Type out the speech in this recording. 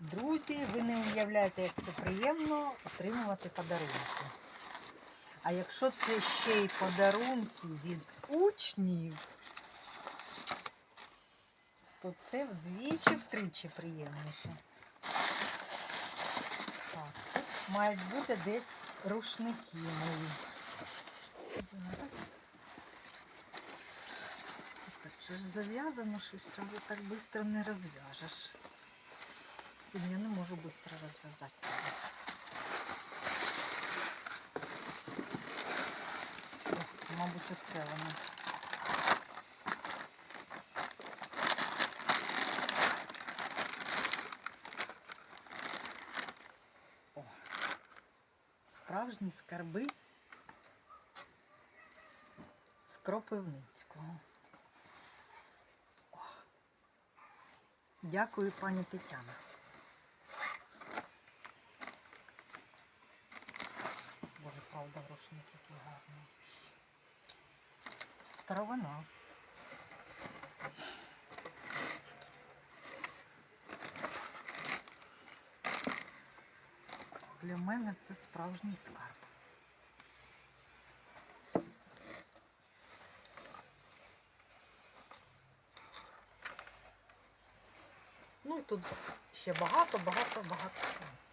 Друзі, ви не уявляєте, як це приємно отримувати подарунки. А якщо це ще й подарунки від учнів, то це вдвічі втричі приємніше. Так, тут мають бути десь рушники мої. Зараз. Так же ж зав'язано, що одразу так швидко не розв'яжеш. І я не можу швидко розв'язати. Мабуть, оце воно. О, справжні скарби з Кропивницького. Дякую, пані Тетяна. Правда, рушник який гарний. Старовина. Для мене це справжній скарб. Ну, тут ще багато, багато, багато чого.